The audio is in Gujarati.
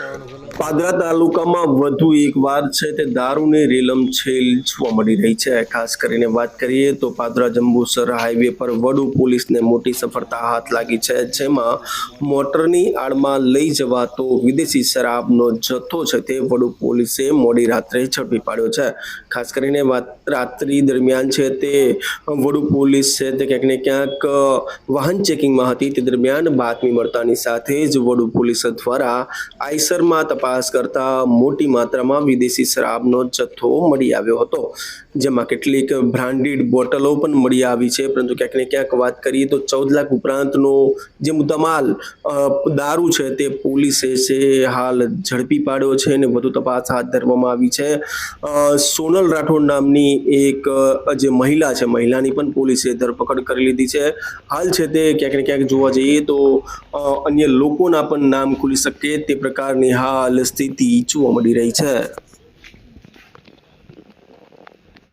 પાદરા તાલુકામાં વધુ એક વાર છે તે દારૂની રેલમ છેલ જોવા મળી રહી છે. ખાસ કરીને વાત કરીએ તો પાદરા જંબુસર હાઈવે પર વડુ પોલીસને મોટી સફળતા હાથ લાગી છે, જેમાં મોટરની આડમાં લઈ જવાતો વિદેશી શરાબનો જથ્થો છે તે વડુ પોલીસે મોડી રાત્રે ઝડપી પાડ્યો છે. ખાસ કરીને રાત્રિ દરમિયાન છે તે વડુ પોલીસ છે તે ક્યાંક ને ક્યાંક વાહન ચેકિંગમાં હતી. તે દરમિયાન બાતમી મળતાની સાથે જ વડુ પોલીસ દ્વારા આઈસરમાં તપાસ કરતા મોટી માત્રામાં વિદેશી શરાબનો જથ્થો મળી આવ્યો હતો, જેમાં કેટલીક બ્રાન્ડેડ બોટલો પણ મળી આવી છે. પરંતુ ક્યાંક ને ક્યાંક વાત કરીએ તો ચૌદ લાખ ઉપરાંતનો જે મુદ્દામાલ દારૂ છે તે પોલીસે છે હાલ ઝડપી પાડ્યો છે અને વધુ તપાસ હાથ ધરવામાં આવી છે. સોનલ રાઠોડ નામની એક જે મહિલા છે, મહિલાની પણ પોલીસે ધરપકડ કરી લીધી છે. હાલ છે તે ક્યાંક ને ક્યાંક જોવા જઈએ તો અન્ય લોકોના પણ નામ ખુલી શકે તે પ્રકારની હાલ સ્થિતિ જોવા મળી રહી છે.